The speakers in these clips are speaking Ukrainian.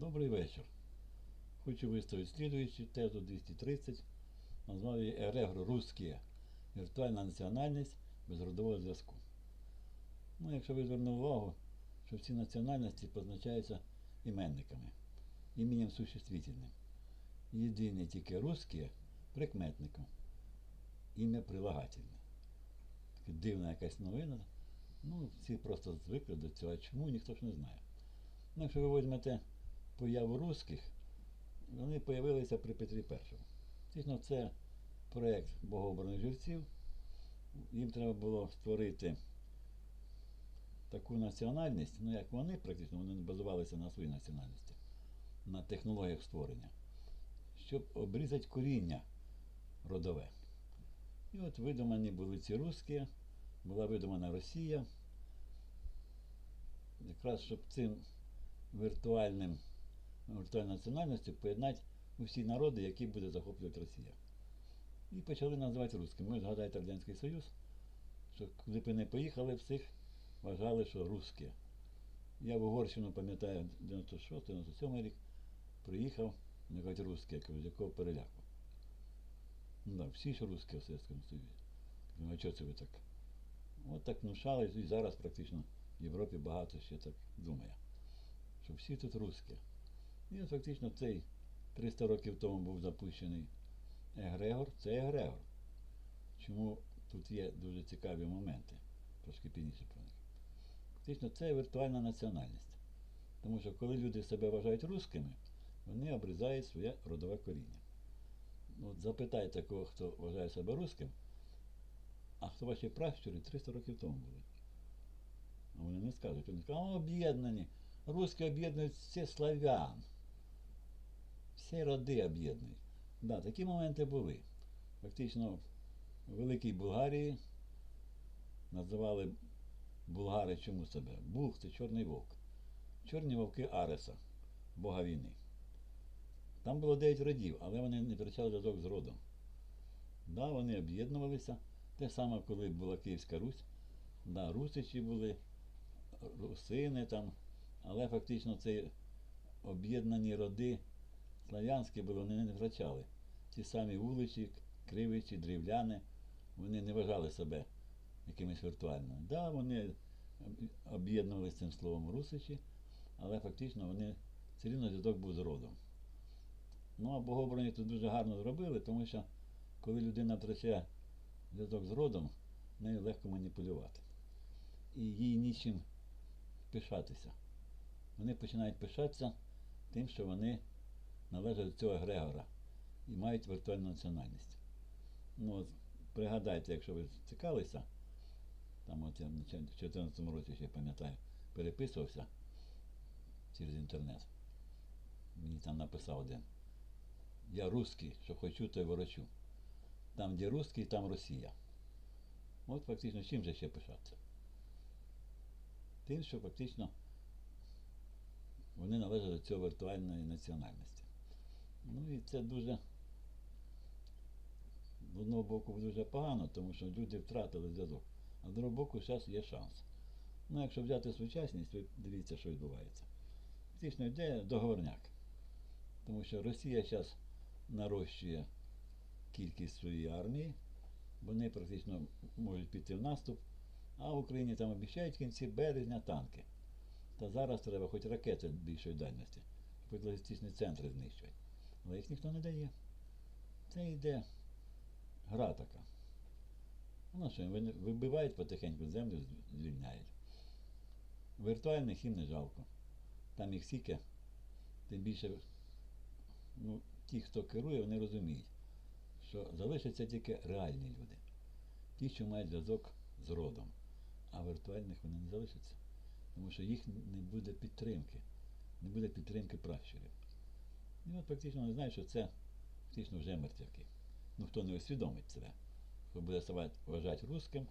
Добрий вечір. Хочу виставити слідуючу тезу 230. Назвав її Ерегро Русські. Віртуальна національність без родового зв'язку. Ну, якщо ви звернули увагу, що всі національності позначаються іменниками, іменем существительним. Єдине тільки русські прикметником. Ім'я прилагательне. Така дивна якась новина. Ну, всі просто звикли до цього, а чому ніхто ж не знає. Ну, якщо ви візьмете появу русських, вони з'явилися при Петрі І. Дійсно, це проєкт богообраних жерців. Їм треба було створити таку національність, ну як вони практично, вони базувалися на своїй національності, на технологіях створення, щоб обрізати коріння родове. І от видумані були ці русські, була видумана Росія. Якраз щоб цим віртуальним національністю поєднати усі народи, які буде захоплювати Росія. І почали називати русскими. Ви згадаєте Радянський Союз, що куди б не поїхали, всіх вважали, що русські. Я в Угорщину пам'ятаю 96-97 рік, приїхав, мені кажуть, русські, я кажу, якого переляку. Ну, да, всі ж русські в Совєтському Союзі. Кажу, а чого це ви так? От так внушали, і зараз практично в Європі багато ще так думає, що всі тут русські. І фактично цей 300 років тому був запущений Егрегор, це Егрегор. Чому тут є дуже цікаві моменти, трошки пізніше про них. Фактично це віртуальна національність. Тому що коли люди себе вважають русскими, вони обрізають своє родове коріння. Ну, От запитайте кого, хто вважає себе русским, а хто ваші пращури 300 років тому були. А вони не скажуть, вони скажуть, а об'єднані. Русські об'єднують всі славян. Всі роди об'єднують. Да, такі моменти були. Фактично, в Великій Булгарії називали булгари чому себе? Буг це чорний вовк. Чорні вовки Ареса, бога війни. Там було 9 родів, але вони не втрачали зв'язок з родом. Да, вони об'єднувалися. Те саме, коли була Київська Русь. Да, русичі були, русини там, але фактично це об'єднані роди слав'янські були, вони не втрачали. Ті самі вуличі, кривичі, дрівляни, вони не вважали себе якимись віртуальними. Да, вони об'єднувалися цим словом русичі, але фактично вони все рівно зв'язок був з родом. Ну, а богобрані тут дуже гарно зробили, тому що коли людина втрачає зв'язок з родом, нею легко маніпулювати. І їй нічим пишатися. Вони починають пишатися тим, що вони належать до цього Грегора і мають віртуальну національність. Ну, от, пригадайте, якщо ви цікавилися, там от я в 2014 році ще пам'ятаю, переписувався через інтернет. Мені там написав один. Я русський, що хочу, то й ворочу. Там, де русський, там Росія. От фактично чим же ще пишатися? Тим, що фактично вони належать до цього віртуальної національності. Ну і це дуже з одного боку дуже погано, тому що люди втратили зв'язок. А з другого боку, зараз є шанс. Ну, якщо взяти сучасність, ви дивіться, що відбувається. Фактично йде договорняк. Тому що Росія зараз нарощує кількість своєї армії, вони практично можуть піти в наступ, а в Україні там обіцяють в кінці березня танки. Та зараз треба хоч ракети більшої дальності, щоб логістичні центри знищувати. Але їх ніхто не дає. Це йде гра така. Ну що, вибивають потихеньку землю, звільняють. Віртуальних їм не жалко. Там їх стільки, тим більше ну, ті, хто керує, вони розуміють, що залишаться тільки реальні люди. Ті, що мають зв'язок з родом. А віртуальних вони не залишаться. Тому що їх не буде підтримки. Не буде підтримки пращурів. І от практично вони знають, що це фактично вже мертвяки. Ну хто не усвідомить себе, хто буде себе вважати русским,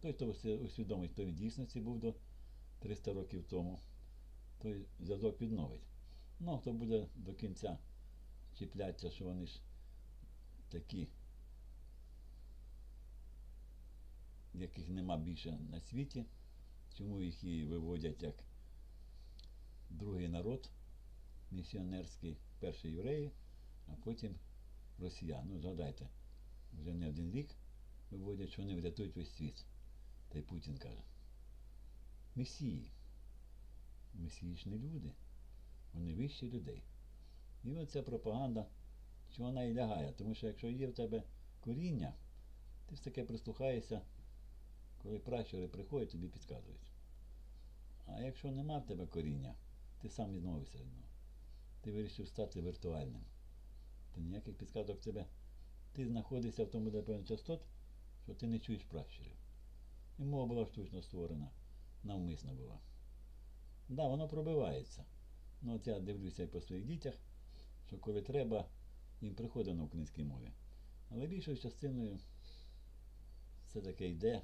той, хто усвідомить, хто він дійсності був до 300 років тому, той зв'язок відновить. Ну, а хто буде до кінця чіплятися, що вони ж такі, яких нема більше на світі, чому їх і виводять як другий народ, місіонерський, перші євреї, а потім росіяни. Ну, згадайте, вже не один рік виводять, що вони врятують весь світ. Та й Путін каже. Месії. Месії ж не люди. Вони вищі людей. І оця пропаганда, що вона і лягає. Тому що якщо є в тебе коріння, ти все таки прислухаєшся, коли пращури приходять, тобі підказують. А якщо нема в тебе коріння, ти сам відмовився від нього. Ти вирішив стати віртуальним. То ніяких підказок тебе. Ти знаходишся в тому, де певний частот, що ти не чуєш пращурів. І мова була штучно створена, навмисно була. Так, да, воно пробивається. Ну от я дивлюся і по своїх дітях, що коли треба, їм приходить на українській мові. Але більшою частиною все таке йде.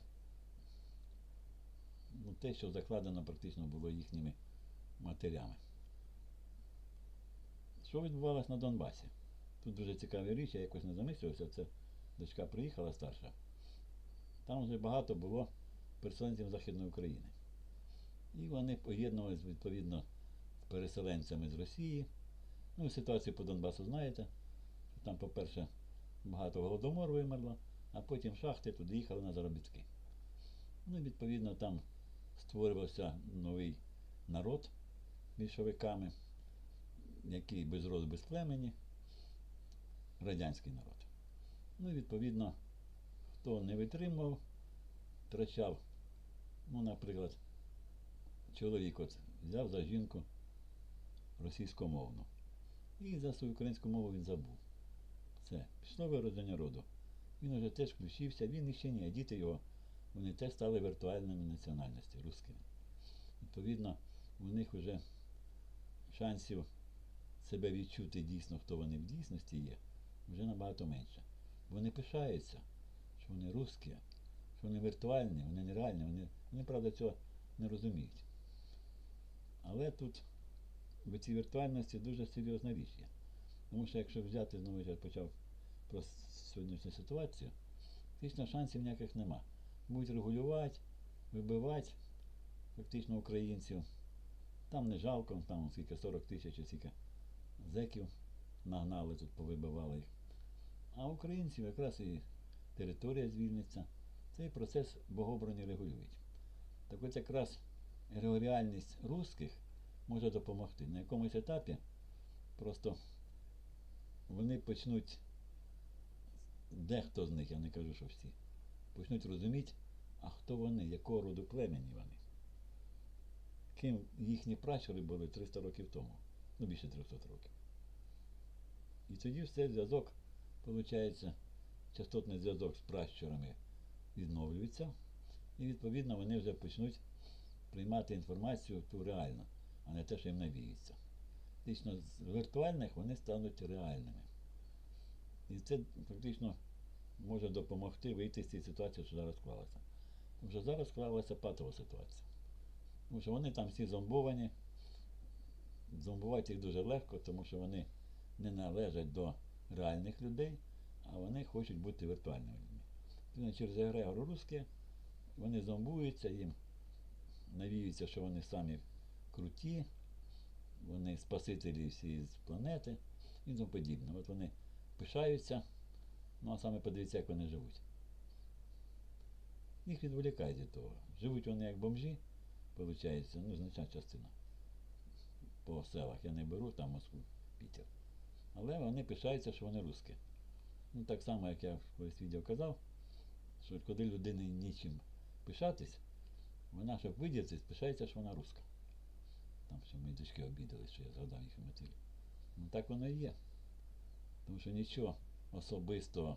Ну, те, що закладено практично було їхніми матерями. Що відбувалося на Донбасі? Тут дуже цікаві річ, я якось не замислювався, це дочка приїхала старша. Там вже багато було переселенців Західної України. І вони поєднувалися відповідно з переселенцями з Росії. Ну, ситуацію по Донбасу знаєте. що Там, по-перше, багато голодомор вимерло, а потім шахти туди їхали на заробітки. Ну, і відповідно, там створювався новий народ більшовиками, який без роду, без племені, радянський народ. Ну і відповідно, хто не витримував, втрачав, ну, наприклад, чоловік от взяв за жінку російськомовну. І за свою українську мову він забув. Все, пішло виродження роду. Він уже теж включився, він іще ні, а діти його, вони теж стали віртуальними національності, русскими. Відповідно, у них вже шансів себе відчути дійсно, хто вони в дійсності є, вже набагато менше. Вони пишаються, що вони русські, що вони віртуальні, вони нереальні, вони, вони правда, цього не розуміють. Але тут в цій віртуальності дуже серйозна річ є. Тому що якщо взяти, знову я почав про сьогоднішню ситуацію, фактично шансів ніяких нема. Будуть регулювати, вибивати фактично українців. Там не жалко, там скільки 40 тисяч, скільки зеків нагнали тут, повибивали їх. А українців якраз і територія звільниться. Цей процес богобрані регулюють. Так от якраз регулярність русських може допомогти. На якомусь етапі просто вони почнуть, дехто з них, я не кажу, що всі, почнуть розуміти, а хто вони, якого роду племені вони. Ким їхні пращури були 300 років тому, ну більше 300 років. І тоді все зв'язок, виходить, частотний зв'язок з пращурами відновлюється, і відповідно вони вже почнуть приймати інформацію ту реальну, а не те, що їм навіється. Фактично, з віртуальних вони стануть реальними. І це фактично може допомогти вийти з цієї ситуації, що зараз склалася. Тому що зараз склалася патова ситуація. Тому що вони там всі зомбовані. Зомбувати їх дуже легко, тому що вони не належать до реальних людей, а вони хочуть бути віртуальними людьми. Через егрегор русське вони зомбуються, їм навіються, що вони самі круті, вони спасителі всієї планети і тому подібне. От вони пишаються, ну а саме подивіться, як вони живуть. Їх відволікають від того. Живуть вони як бомжі, виходить, ну, значна частина по селах. Я не беру там Москву, Пітер. Але вони пишаються, що вони русські. Ну так само, як я колись відео казав, що коли людині нічим пишатись, вона, щоб виділитись, пишається, що вона руска. Там що мої дочки обідали, що я згадав їх матері. Ну так воно і є. Тому що нічого особистого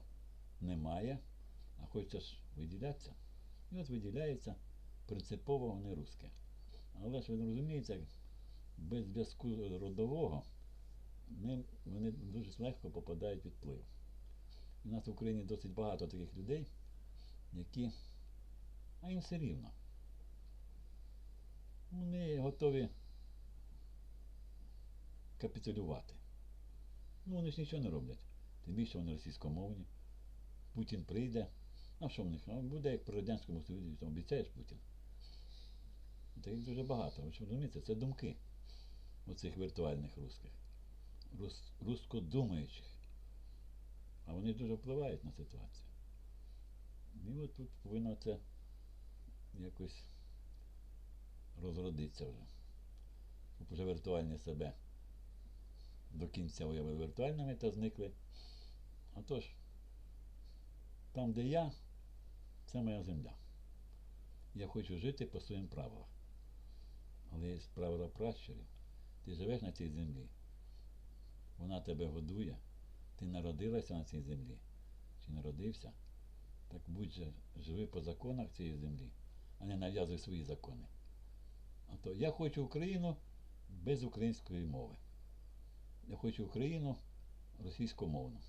немає, а хочеться ж виділятися. І от виділяється, принципово вони русські. Але ж ви розумієте, без зв'язку родового вони дуже легко попадають під вплив. У нас в Україні досить багато таких людей, які, а їм все рівно. Вони готові капітулювати. Ну, вони ж нічого не роблять. Тим більше вони російськомовні. Путін прийде. А що в них? А буде як при Радянському Союзі, обіцяєш Путін. Таких дуже багато. Ви що розумієте, це думки. Оцих віртуальних русських, рус, рускодумаючих. А вони дуже впливають на ситуацію. І от тут повинно це якось розродитися вже. Щоб вже віртуальні себе до кінця уявили віртуальними та зникли. А тож, там, де я, це моя земля. Я хочу жити по своїм правилам. Але є правила пращурів. Ти живеш на цій землі. Вона тебе годує. Ти народилася на цій землі. Чи народився? Так будь же, живи по законах цієї землі, а не нав'язуй свої закони. А то я хочу Україну без української мови. Я хочу Україну російськомовну.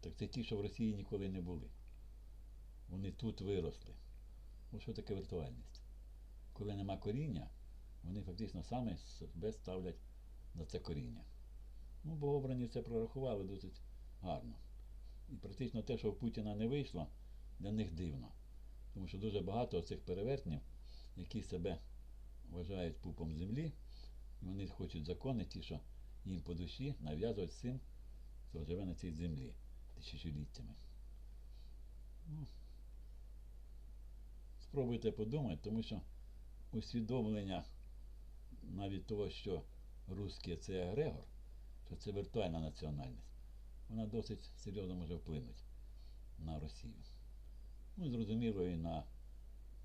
Так це ті, що в Росії ніколи не були. Вони тут виросли. Ось що таке віртуальність? Коли нема коріння, вони фактично саме себе ставлять на це коріння. Ну, бо обрані це прорахували досить гарно. І практично те, що в Путіна не вийшло, для них дивно. Тому що дуже багато цих перевертнів, які себе вважають пупом землі, вони хочуть закони, ті, що їм по душі нав'язують всім, хто живе на цій землі тисячоліттями. Ну, спробуйте подумати, тому що усвідомлення навіть того, що русський це агрегор, що це віртуальна національність, вона досить серйозно може вплинути на Росію. Ну і зрозуміло і на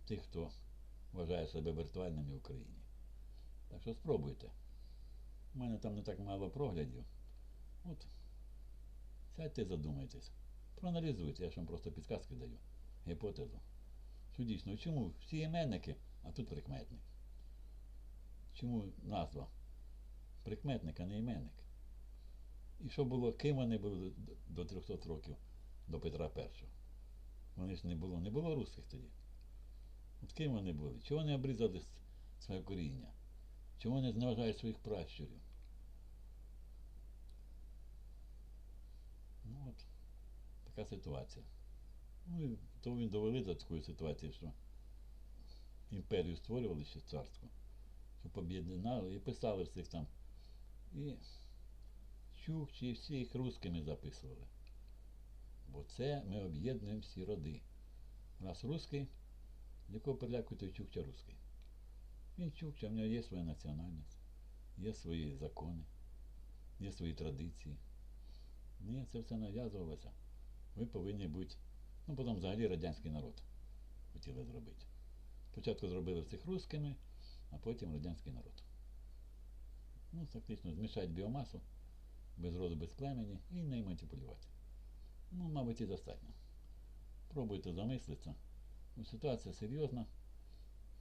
тих, хто вважає себе віртуальними в Україні. Так що спробуйте. У мене там не так мало проглядів. От сядьте задумайтесь. Проаналізуйте, я ж вам просто підказки даю. Гіпотезу. Що дійсно, чому всі іменники, а тут прикметник? Чому назва? Прикметник, а не іменник. І що було, ким вони були до 300 років, до Петра І? Вони ж не було, не було русських тоді. От ким вони були? Чого вони обрізали своє коріння? Чому вони зневажають своїх пращурів? Ну от, така ситуація. Ну і то він довели до такої ситуації, що імперію створювали ще царську, щоб об'єднали і писали всіх там. І Чукчі і всі їх русскими записували. Бо це ми об'єднуємо всі роди. Раз русський, якого переляку той Чукча русський. Він Чукча, в нього є своя національність, є свої закони, є свої традиції. Ні, це все нав'язувалося. Ви повинні бути. Ну, потім взагалі радянський народ хотіли зробити. Спочатку зробили всіх русскими, а потім радянський народ. Ну, фактично, змішати біомасу без роду, без племені і не маніпулювати. Ну, мабуть, і достатньо. Пробуйте замислитися. Ну, ситуація серйозна.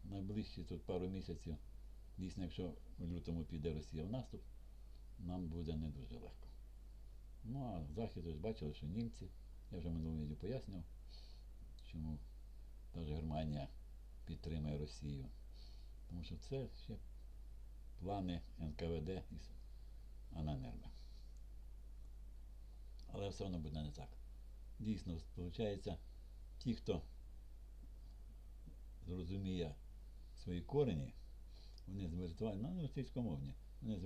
Найближчі тут пару місяців, дійсно, якщо в лютому піде Росія в наступ, нам буде не дуже легко. Ну а Захід ось бачили, що німці, я вже минулого відео пояснював, чому навіть Германія підтримує Росію. Тому що це ще плани НКВД і Ананербе. Але все одно буде не так. Дійсно, виходить, ті, хто зрозуміє свої корені, вони з віртуально, ну, російськомовні, вони з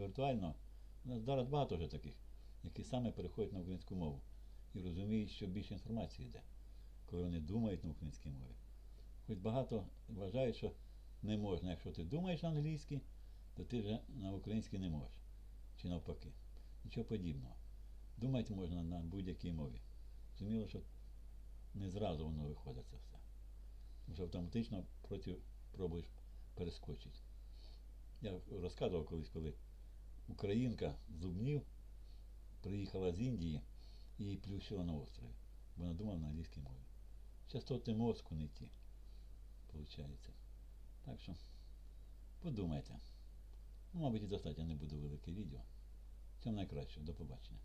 у нас зараз багато вже таких, які саме переходять на українську мову і розуміють, що більше інформації йде, коли вони думають на українській мові. Хоч багато вважають, що не можна, якщо ти думаєш англійський, то ти вже на українській не можеш. Чи навпаки. Нічого подібного. Думати можна на будь-якій мові. Зрозуміло, що не зразу воно виходить це все. Тому що автоматично проти пробуєш перескочити. Я розказував колись, коли українка зубнів приїхала з Індії і її плющила на острові, вона думала на англійській мові. Частоти мозку не ті, виходить. Так що подумайте. Ну, мабуть, і достатньо не буде велике відео. Всього найкращого. До побачення.